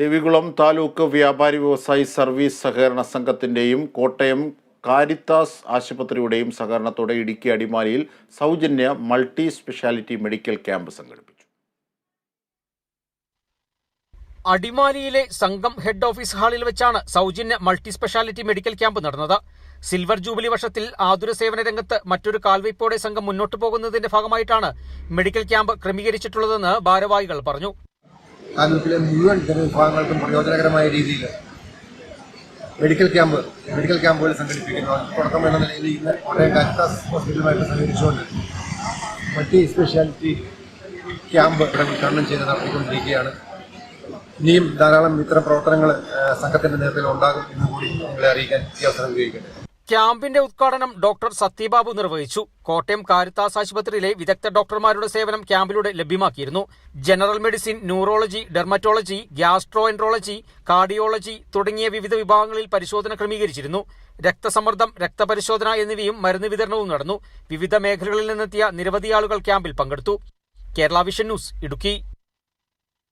ദേവികുളം താലൂക്ക് വ്യാപാരി വ്യവസായി സർവീസ് സഹകരണ സംഘത്തിന്റെയും കോട്ടയം കാരിത്താസ് ആശുപത്രിയുടെയും സഹകരണത്തോടെ ഇടുക്കി അടിമാലിയിൽ സൗജന്യ മൾട്ടി സ്പെഷ്യാലിറ്റി മെഡിക്കൽ ക്യാമ്പ് സംഘടിപ്പിച്ചു. അടിമാലിയിലെ സംഘം ഹെഡ് ഓഫീസ് ഹാളിൽ വെച്ചാണ് സൗജന്യ മൾട്ടി സ്പെഷ്യാലിറ്റി മെഡിക്കൽ ക്യാമ്പ് നടന്നത്. സിൽവർ ജൂബിലി വർഷത്തിൽ ആതുര സേവന രംഗത്ത് മറ്റൊരു കാൽവയ്പോടെ സംഘം മുന്നോട്ടു പോകുന്നതിന്റെ ഭാഗമായിട്ടാണ് മെഡിക്കൽ ക്യാമ്പ് ക്രമീകരിച്ചിട്ടുള്ളതെന്ന് ഭാരവാഹികൾ പറഞ്ഞു. താലൂക്കിലെ മുഴുവൻ ജനവിഭാഗങ്ങൾക്കും പ്രയോജനകരമായ രീതിയിൽ മെഡിക്കൽ ക്യാമ്പ് മെഡിക്കൽ ക്യാമ്പുകൾ സംഘടിപ്പിക്കുന്നു. തുടക്കം എന്ന നിലയിൽ ഇന്ന് കോട്ടയം കാരിത്താസ് ഹോസ്പിറ്റലുമായിട്ട് സഹകരിച്ചുകൊണ്ട് മൾട്ടി സ്പെഷ്യാലിറ്റി ക്യാമ്പ് ഉദ്ഘാടനം ചെയ്ത് നടത്തിക്കൊണ്ടിരിക്കുകയാണ്. ഇനിയും ധാരാളം ഇത്തരം പ്രവർത്തനങ്ങൾ സംഘത്തിന്റെ നേതൃത്വത്തിൽ ഉണ്ടാകും എന്നുകൂടി നിങ്ങളെ അറിയിക്കാൻ ഈ അവസരം ഉപയോഗിക്കട്ടെ ക്യാമ്പിന്റെ ഉദ്ഘാടനം ഡോക്ടർ സത്യബാബു നിർവഹിച്ചു. കോട്ടയം കാരിത്താസ് ആശുപത്രിയിലെ വിദഗ്ധ ഡോക്ടർമാരുടെ സേവനം ക്യാമ്പിലൂടെ ലഭ്യമാക്കിയിരുന്നു. General medicine neurology dermatology gastroenterology cardiology തുടങ്ങിയ വിവിധ വിഭാഗങ്ങളിൽ പരിശോധന ക്രമീകരിച്ചിരുന്നു. രക്തസമ്മർദ്ദം രക്തപരിശോധന എന്നിവയും മരുന്ന് വിതരണവും നടന്നു. വിവിധ മേഖലകളിൽ നിന്നെത്തിയ നിരവധി ആളുകൾ ക്യാമ്പിൽ പങ്കെടുത്തു. Kerala vision news Idukki.